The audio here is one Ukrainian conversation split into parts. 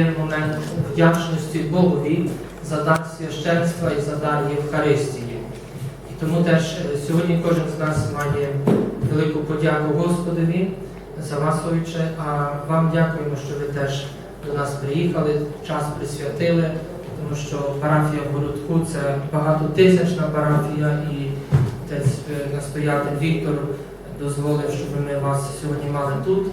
Момент вдячності Богові за дар священства і за дар Євхаристії. І тому теж е, сьогодні кожен з нас має велику подяку Господові за вас, Отче, а вам дякуємо, що ви теж до нас приїхали, час присвятили, тому що парафія в Городку це багатотисячна парафія, і е, настоятель Віктор дозволив, щоб ми вас сьогодні мали тут.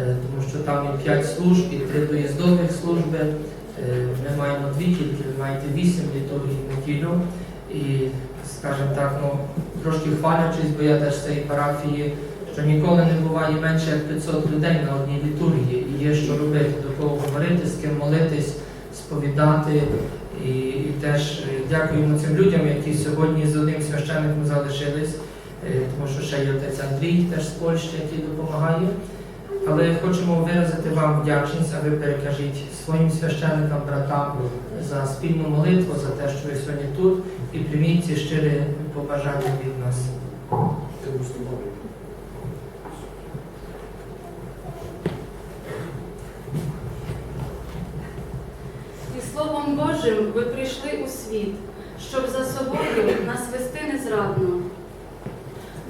Е, тому що там є 5 служб і три доїздових служби. Е, Ми маємо дві тільки, ви маєте вісім літургій в неділю. І, скажімо так, ну, трошки хвалячись, бо я теж з цієї парафії, що ніколи не буває менше як 500 людей на одній літургії. І є що робити, до кого говорити, з ким молитись, сповідати. І, і теж е, дякуємо цим людям, які сьогодні з одним священником залишились, тому що ще є отець Андрій, теж з Польщі, який допомагає. Але хочемо виразити вам вдячність, а ви перекажіть своїм священникам, братам за спільну молитву, за те, що ви сьогодні тут, і прийміть ці щирі побажання від нас. І Словом Божим ви прийшли у світ, щоб за собою нас вести незрадно.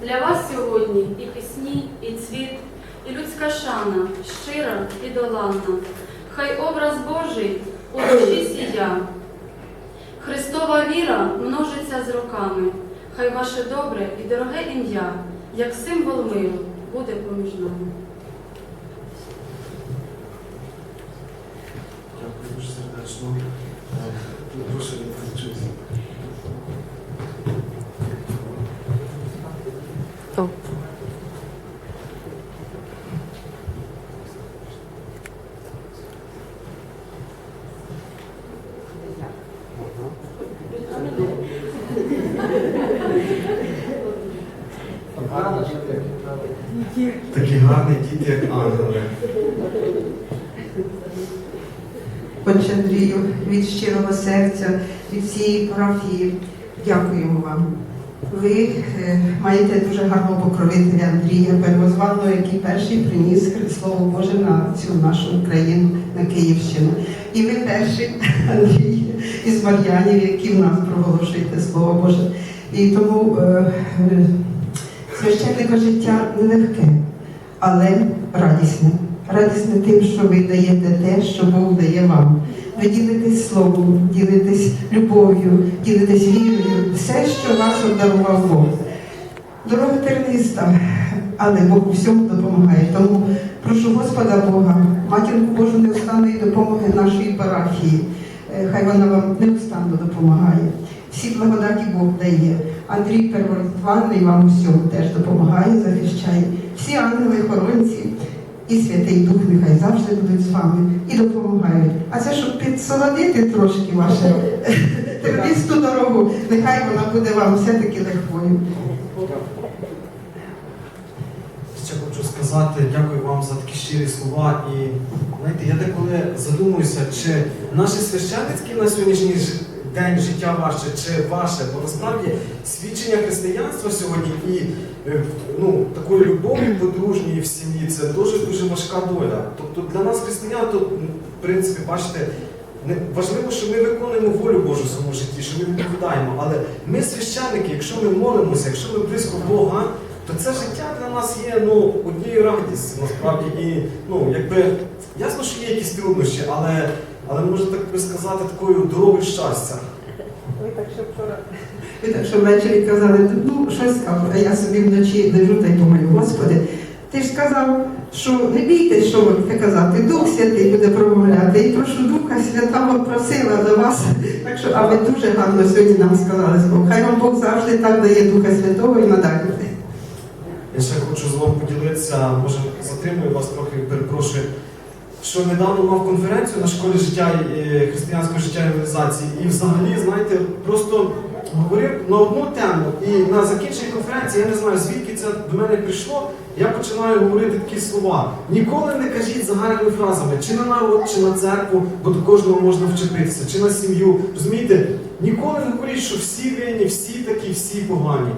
Для вас сьогодні і пісні, і цвіт, і людська шана, щира і доланна. Хай образ Божий у душі сія. Христова віра множиться з роками. Хай ваше добре і дороге ім'я, як символ миру, буде поміж нами. Дякую дуже сердечно. Е, Прошу відключитися. Такі гарні діти, як ангели. Андрію, від щирого серця, від всієї парафії дякуємо вам. Ви е, маєте дуже гарного покровителя Андрія Первозваного, який перший приніс Слово Боже на цю нашу Україну, на Київщину. І ви перший, Андрій, із Мар'янів, які в нас проголошуєте Слово Боже. І тому е, е, священника життя нелегке, але радісне. Радісне тим, що ви даєте те, що Бог дає вам. Ви ділитесь словом, ділитесь любов'ю, ділитесь вірою, все, що вас обдарував Бог. Дорога терниста, але Бог у всьому допомагає. Тому прошу Господа Бога, матінку Божу неустанної допомоги нашої парафії. Е, Хай вона вам неустанно допомагає. Всі благодаті Бог дає. Андрій Первозваний вам у всьому теж допомагає, захищає. Всі ангели-хоронці і Святий Дух нехай завжди будуть з вами і допомагають. А це щоб підсолодити трошки ваше тернисту дорогу, нехай вона буде вам все-таки легкою. Ще хочу сказати, дякую вам за такі щирі слова. І знаєте, я деколи задумуюся, чи наше священницьке на сьогоднішній день життя ваше, чи ваше, бо насправді свідчення християнства сьогодні і ну, такої любові подружньої в сім'ї це дуже дуже важка доля. Тобто для нас, християн, то в принципі, бачите. Не важливо, що ми виконуємо волю Божу в своєму житті, що ми відповідаємо. Але ми священники, якщо ми молимося, якщо ми близько Бога, то це життя для нас є ну, однією радістю, насправді. І ну, якби ясно, що є якісь труднощі, але, але можна так би сказати, такою дорогою щастя. Ви так що вчора. Ви так що ввечері казали, ну щось скажу, а я собі вночі лежу та й думаю, Господи, ти ж сказав, що не бійтесь, що ви казати, Дух Святий буде промовляти. І прошу Духа Святого просила за вас. Так що, а ви дуже гарно сьогодні нам сказали Бог. Хай вам Бог завжди так дає Духа Святого і надалі. Я ще хочу з вами поділитися, може затримую вас трохи, перепрошую. Що недавно мав конференцію на школі життя е, християнського життя і реалізації, і взагалі, знаєте, просто говорив на одну тему, і на закінченні конференції, я не знаю, звідки це до мене прийшло, я починаю говорити такі слова. Ніколи не кажіть загальними фразами, чи на народ, чи на церкву, бо до кожного можна вчепитися, чи на сім'ю. Розумієте, ніколи не говоріть, що всі винні, всі такі, всі погані.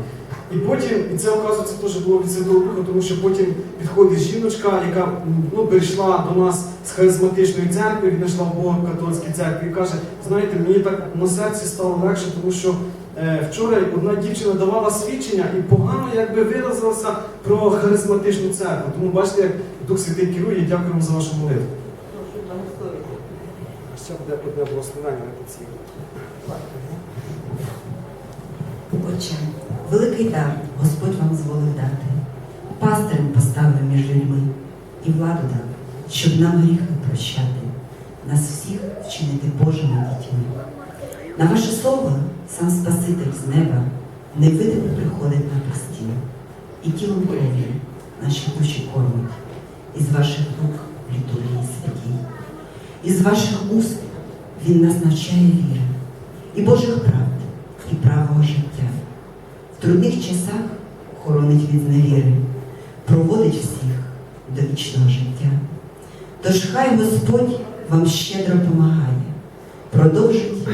І потім, і це оказується теж було від Святого Духа, тому що потім підходить жіночка, яка ну, прийшла до нас з харизматичної церкви, віднайшла Бога в католицькій церкві, і каже, знаєте, мені так на серці стало легше, тому що е, вчора одна дівчина давала свідчення і погано якби виразилася про харизматичну церкву. Тому бачите, як Дух Святий керує, дякуємо за вашу молитву. Ще буде одне благословення на ці. Отче, великий дар Господь вам зволив дати. Пастирем поставив між людьми і владу дав, щоб нам гріхи прощати, нас всіх вчинити Божими дітьми. На ваше слово сам Спаситель з неба невидимо приходить на постіль, і тілом кров'ю наші душі кормить, із ваших рук літургії святій. Із ваших уст він нас навчає віри і Божих правд, і правого життя. Трудних часах хоронить від зневіри, проводить всіх до вічного життя. Тож хай Господь вам щедро помагає, продовжить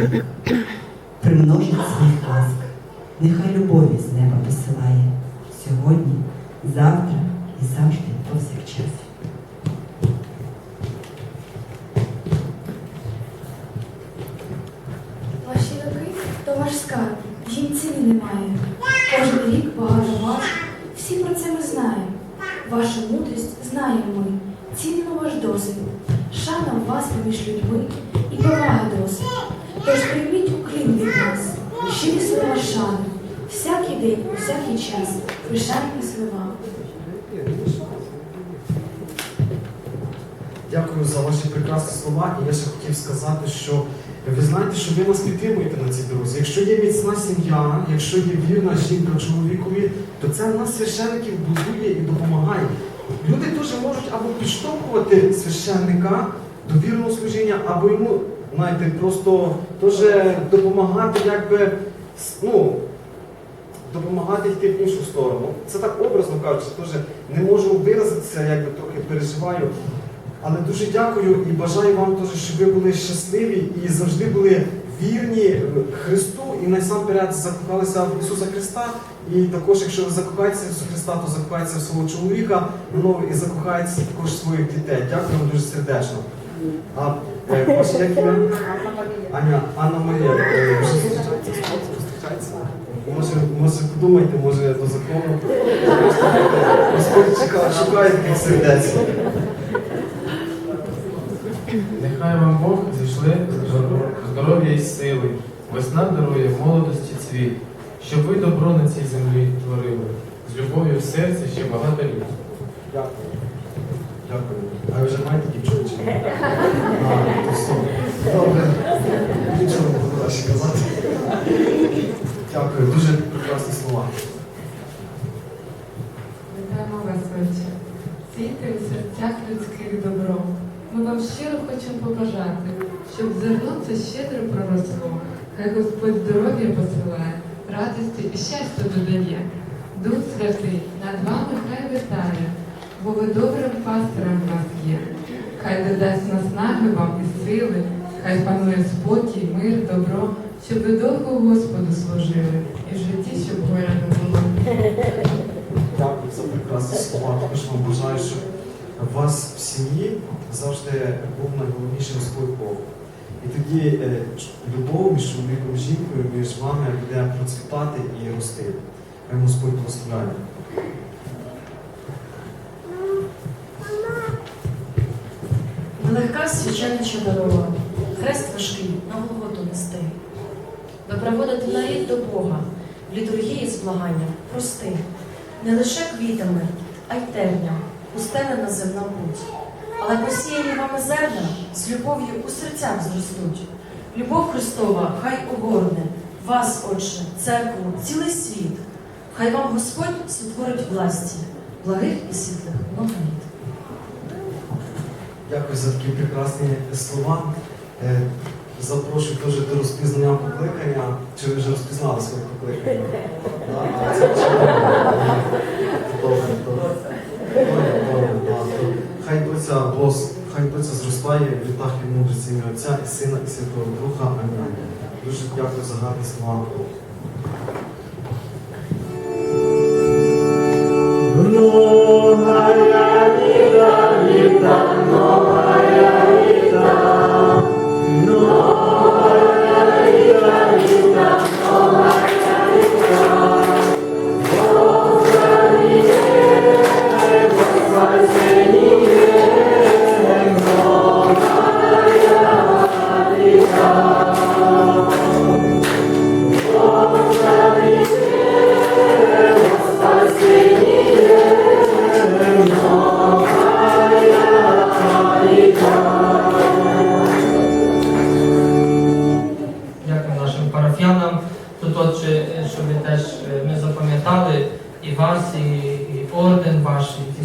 примножить своїх ласк, нехай любові з неба посилає сьогодні, завтра і завжди повсякчас. Ваші роки то ваш скарб, немає. Рік багато вас, всі про це ми знаємо. Вашу мудрість знаємо ми, цінимо ваш досвід. Шана в вас поміж людьми і повага досить. Тож прийміть уклін від нас, щирі слова шани, всякий день, всякий час, пишальні слова. Дякую за ваші прекрасні слова. І я ще хотів сказати, що ви знаєте, що ви нас підтримуєте на цій дорозі. Якщо є міцна сім'я, якщо є вірна жінка чоловікові, то це нас священників будує і допомагає. Люди дуже можуть або підштовхувати священника до вірного служіння, або йому, знаєте, просто теж допомагати, якби ну, допомагати йти в іншу сторону. Це так образно кажучи, теж не можу виразитися, якби трохи переживаю. Але дуже дякую і бажаю вам теж, щоб ви були щасливі і завжди були вірні Христу і насамперед закохалися в Ісуса Христа. І також, якщо ви закохаєтеся в Ісуса Христа, то закохаєтеся в свого чоловіка ну, і закохаєтеся також в своїх дітей. Дякую вам дуже сердечно. А е, ваше як ім'я? Аня, Анна Марія, е? Може, може подумайте, може до закону. Господь шукає таких сердець. Нехай вам Бог зійшли здоров'я і сили, весна дарує молодості цвіт, щоб ви добро на цій землі творили, з любов'ю в серці ще багато літ. Дякую. Дякую. А ви вже маєте дівчину чи ні? А, то все. Добре. Нічого не буду далі казати. Дякую, дуже прекрасні слова. Вітаємо вас, Отче. Сійте у серцях людських добро. Ми вам щиро хочемо побажати, щоб зерно це щедро проросло. Хай Господь здоров'я посилає, радості і щастя додає. Дух Святий над вами хай витає, бо ви добрим пастирем в нас є. Хай додасть наснаги вам і сили, хай панує спокій, мир, добро, щоб ви довго Господу служили, і в житті, щоб горя не було. Дякую за прекрасні слова. Також вам бажаю, щоб у вас в сім'ї завжди був найголовніший Господь Бог. І тоді е, любов між чоловіком і жінкою, між вами буде процвітати і рости. Хай Господь благословляє. Нелегка священича дорога, хрест важкий, на Голготу нести. Ви приводите нарід до Бога, в літургії з благанням, прости, не лише квітами, а й терням, устелена земна путь. Але посіяні вами зерна з любов'ю у серцях зростуть. Любов Христова хай огорне вас, Отче, церкву, цілий світ. Хай вам Господь сотворить власті, благих і світлих много літ. Дякую за такі прекрасні слова. Е, Запрошую теж до розпізнання покликання. Чи ви вже розпізнали своє покликання? Да? А, це чудово. Добре, добре. Добре, добре, да. То Хай доця блос, хай доця літах і мудрості ім'я Отця і Сина і Святого Духа. Амінь. Дуже дякую за гарні слова.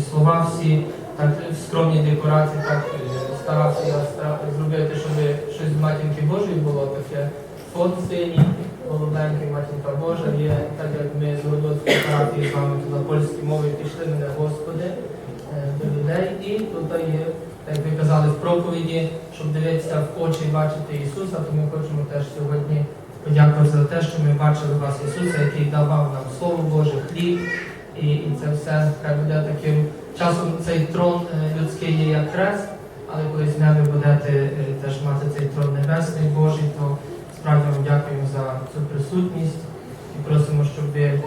Слова всі, так скромні декорації, так е, старався я зробити, щоб щось з матінки Божої було таке. Фон синій, голубенький, матінка Божа є, так як ми з Городоцької парафії з вами на польській мові пішли мене Господи е, до людей, і тут є, як ви казали в проповіді, щоб дивитися в очі і бачити Ісуса, то ми хочемо теж сьогодні подякувати за те, що ми бачили вас, Ісуса, який давав нам Слово Боже, хліб, і, і це все хай буде таким часом цей трон е, людський є як хрест, але колись в небі будете теж мати цей трон небесний Божий, то справді вам дякуємо за цю присутність і просимо, щоб ви е,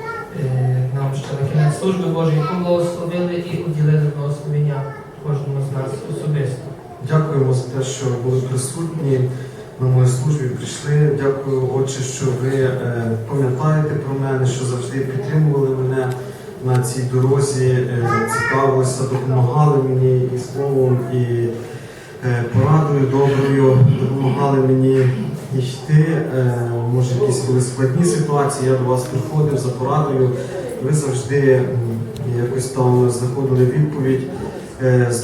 нам ще на кінець служби Божої поблагословили і уділили благословення кожному з нас особисто. Дякуємо за те, що були присутні на моїй службі, прийшли. Дякую, Отче, що ви е, пам'ятаєте про мене, що завжди підтримували мене на цій дорозі, е, цікавилися, допомагали мені і словом, і е, порадою доброю, допомагали мені йти. Е, може, якісь були складні ситуації, я до вас приходив за порадою. Ви завжди якось там знаходили відповідь з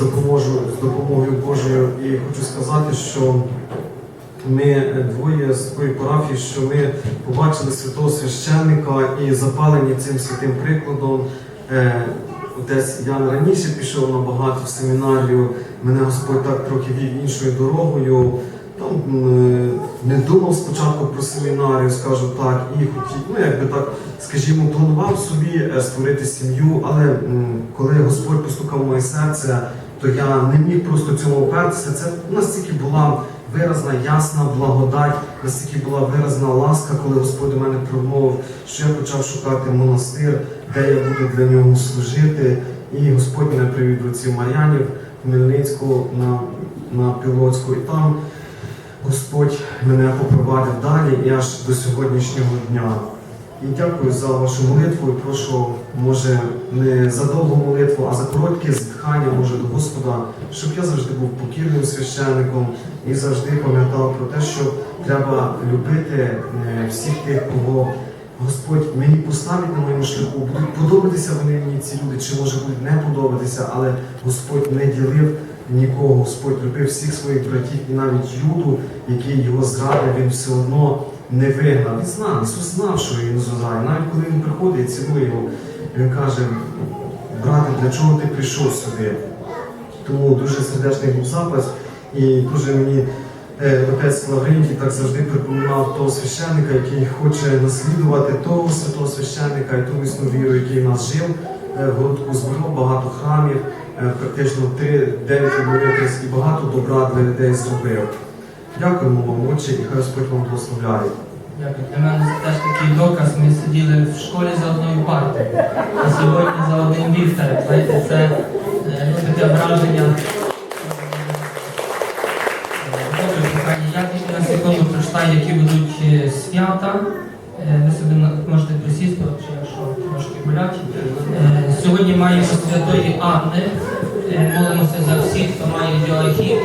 допомогою Божою. І хочу сказати, що ми е, двоє з такої парафії, що ми побачили святого священника і запалені цим святим прикладом. Е, Десь я раніше пішов набагато в семінарію, мене Господь так трохи вів іншою дорогою. Там не думав спочатку про семінарію, скажу так, і хотів, ну якби так, скажімо, планував собі е, створити сім'ю, але коли Господь постукав в моє серце, то я не міг просто цьому опертися. Це настільки була виразна, ясна благодать, настільки була виразна ласка, коли Господь до мене промовив, що я почав шукати монастир, де я буду для нього служити. І Господь мене привів до ці Мар'янів, Хмельницьку на, на Пілоцьку. І там Господь мене попровадив далі і аж до сьогоднішнього дня. І дякую за вашу молитву. І прошу, може, не за довгу молитву, а за коротке зітхання, може, до Господа, щоб я завжди був покірним священником і завжди пам'ятав про те, що треба любити е, всіх тих, кого Господь мені поставить на моєму шляху. Будуть подобатися вони мені ці люди, чи може будуть не подобатися, але Господь не ділив нікого. Господь любив всіх своїх братів і навіть Юду, який його зрадив, він все одно не вигнав. Він знав, Ісус знав, що він зрадає. Навіть коли він приходить і цілує його, він каже, брате, для чого ти прийшов сюди? Тому дуже сердечний був запис, і дуже мені е, отець Лаврентій так завжди припоминав того священника, який хоче наслідувати того святого священника і ту міцну віру, який в нас жив. Е, В городку збудував багато храмів, е, практично три, дев'ять молитись і багато добра для людей зробив. Дякуємо вам, Отче, і хай Господь вам благословляє. Дякую. Для мене це теж такий доказ. Ми сиділи в школі за одною партою, а сьогодні за одним вівтарем. Знаєте, це е, ну, таке враження. Е, Добре, кохані, я тільки на секунду прочитаю, які будуть е, свята. Ви собі можете присісти, якщо трошки. Е, Сьогодні маємо святої Анни. Молимося за всіх, хто має діалогію.